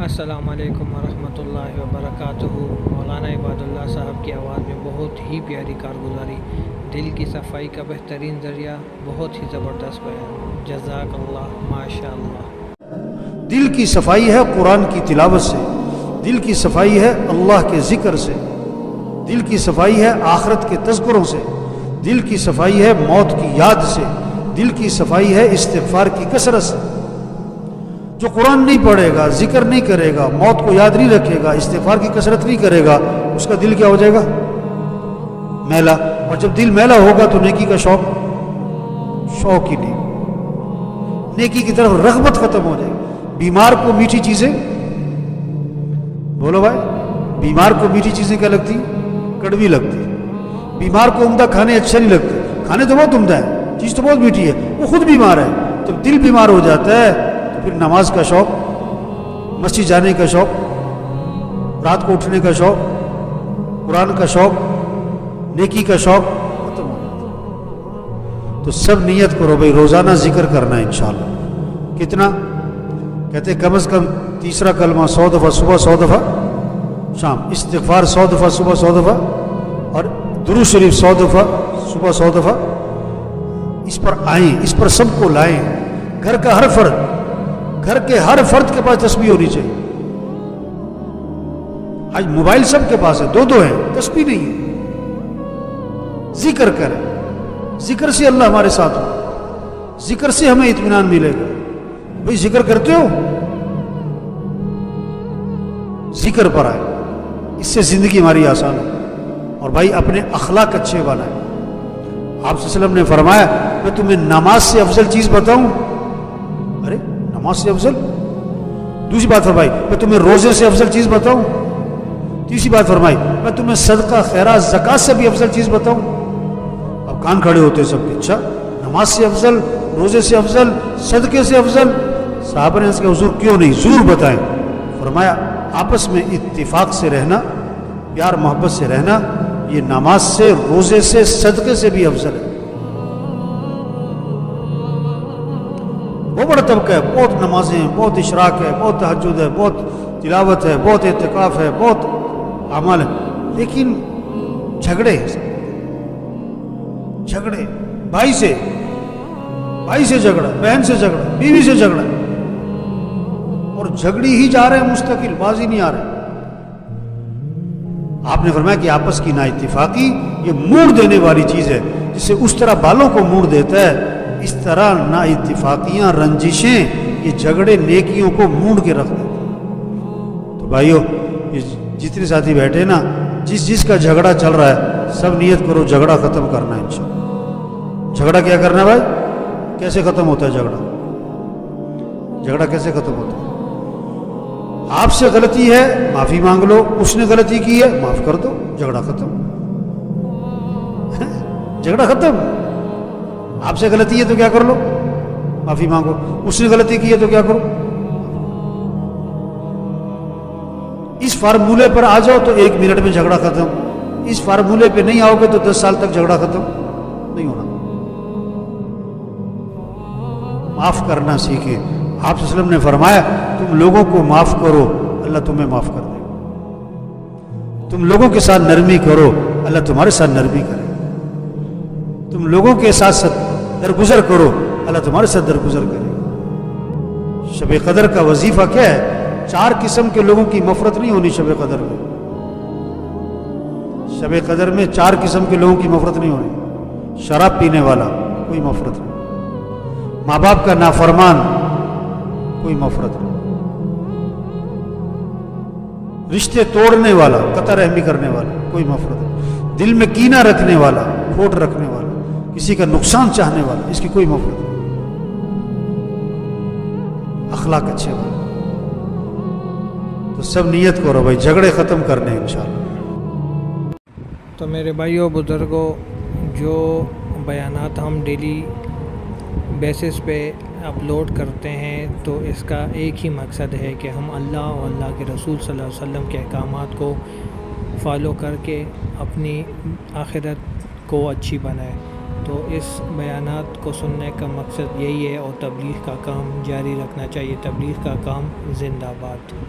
अस्सलाम वालेकुम वरहमतुल्लाहि वबरकातुहू मौलाना इबादुल्लाह साहब की आवाज़ में बहुत ही प्यारी कारगुजारी। दिल की सफ़ाई का बेहतरीन ज़रिया, बहुत ही ज़बरदस्त बयान। जजाकल्लाह, माशाल्लाह। दिल की सफ़ाई है कुरान की तिलावत से। दिल की सफ़ाई है अल्लाह के ज़िक्र से। दिल की सफ़ाई है आखरत के तस्करों से। दिल की सफ़ाई है मौत की याद से। दिल की सफ़ाई है इस्तेफार की कसरत से। जो कुरान नहीं पढ़ेगा, ज़िक्र नहीं करेगा, मौत को याद नहीं रखेगा, इस्तेफार की कसरत नहीं करेगा, उसका दिल क्या हो जाएगा? मैला। और जब दिल मैला होगा तो नेकी का शौक शौक ही नहीं। नेकी की तरफ़ रगबत खत्म हो जाएगी। बीमार को मीठी चीज़ें, बोलो भाई, बीमार को मीठी चीज़ें क्या लगती? कड़वी लगती। बीमार को उमदा खाने अच्छे नहीं लगते। खाने तो बहुत उमदा है, चीज़ तो बहुत मीठी है, वो खुद बीमार है। जब दिल बीमार हो जाता है फिर नमाज़ का शौक, मस्जिद जाने का शौक, रात को उठने का शौक, कुरान का शौक, नेकी का शौक, खत्म हो जाता तो सब नियत करो भाई, रोज़ाना ज़िक्र करना है इंशाल्लाह। कितना? कहते कम से कम तीसरा कलमा सौ दफ़ा, सुबह सौ दफ़ा, शाम, इस्तिगफार सौ दफ़ा, सुबह सौ दफ़ा, और दुरू शरीफ सौ दफ़ा, सुबह सौ दफ़ा। इस पर आए, इस पर सबको लाएँ। घर का हर फर्द घर के हर फर्द के पास तस्वीर होनी चाहिए। आज मोबाइल सबके पास है दो दो है तस्वीर नहीं है। ज़िक्र करें। ज़िक्र से अल्लाह हमारे साथ हो। ज़िक्र से हमें इत्मीनान मिलेगा। भाई, ज़िक्र करते हो? ज़िक्र पर आए। इससे ज़िंदगी हमारी आसान हो। और भाई, अपने अखलाक अच्छे बनाए आप ने फरमाया, मैं तुम्हें नमाज़ से अफजल चीज़ बताऊँ नमाज़ से अफजल। दूसरी बात फरमाई, मैं तुम्हें रोज़े से अफजल चीज़ बताऊँ? तीसरी बात फरमाई, मैं तुम्हें सदका खैरा जक़ात से भी अफजल चीज़ बताऊँ? अब कान खड़े होते सबके अच्छा नमाज़ से अफजल, रोज़े से अफजल, सदके से अफजल। साहब ने इसके हजूर क्यों नहीं? ज़रूर बताएँ। फरमाया, आपस में इत्तिफाक से रहना, प्यार मोहब्बत से रहना, ये नमाज़ से, रोज़े से, सदके से भी अफजल है। बहुत बड़ा तबका है, बहुत नमाजें हैं, बहुत इशराक है, बहुत तहजद है, बहुत तिलावत है, बहुत एहतिकाफ है, बहुत अमल है। लेकिन झगड़े झगड़े। भाई से भाई से झगड़ा, बहन से झगड़ा, बीवी से झगड़ा। और झगड़ी ही जा रहे हैं मुस्तकिल, बाजी नहीं आ रहे। आपने फरमाया कि आपस की ना इतफाकी ये मूड देने वाली चीज़ है, जिससे उस तरह बालों को मूड देता है इस तरह ना इतफाकियाँ रंजिशें, ये झगड़े नेकियों को मूड के रख देते। तो भाइयों, ये जितने साथी बैठे ना, जिस जिसका झगड़ा चल रहा है, सब नियत करो, झगड़ा खत्म करना है इंशाल्लाह झगड़ा क्या करना है भाई? कैसे खत्म होता है झगड़ा? झगड़ा कैसे खत्म होता है? आपसे गलती है, माफ़ी मांग लो, उसने गलती की है, माफ़ कर दो, झगड़ा खत्म। झगड़ा खत्म। आपसे गलती है तो क्या कर लो? माफ़ी मांगो। उसने गलती की है तो क्या करो? इस फार्मूले पर आ जाओ तो एक मिनट में झगड़ा खत्म। इस फार्मूले पे नहीं आओगे तो दस साल तक झगड़ा खत्म। नहीं होना। माफ़ करना सीखे आप ने फरमाया, तुम लोगों को माफ़ करो, अल्लाह तुम्हें माफ़ कर दे। तुम लोगों के साथ नरमी करो, अल्लाह तुम्हारे साथ नरमी करे। तुम लोगों के साथ साथ दरगुजर करो। अल्लाह तुम्हारे साथ दरगुजर करे। शब कदर का वजीफा क्या है? चार किस्म के लोगों की मफरत नहीं होनी शब कदर में। शब कदर में चार किस्म के लोगों की मफरत नहीं होनी। शराब पीने वाला, कोई मफरत नहीं। माँ बाप का नाफरमान, कोई मफरत नहीं। रिश्ते तोड़ने वाला कतर रहमी करने वाला, कोई मफरत नहीं। दिल में कीना रखने वाला, खोट रखने किसी का नुकसान चाहने वाला, इसकी कोई मफरत नहीं। अखलाक अच्छे वाले। तो सब नियत करो भाई, झगड़े खत्म करने इंशाल्लाह। तो मेरे भाइयों, बुज़ुर्गों, जो बयानात हम डेली बेसिस पे अपलोड करते हैं तो इसका एक ही मकसद है कि हम अल्लाह और अल्लाह के रसूल सल्लल्लाहु अलैहि वसल्लम के अहकामात को फॉलो करके अपनी आखिरत को अच्छी बनाए। तो इस बयान को सुनने का मकसद यही है और तबलीग का काम जारी रखना चाहिए। तबलीग का काम जिंदाबाद।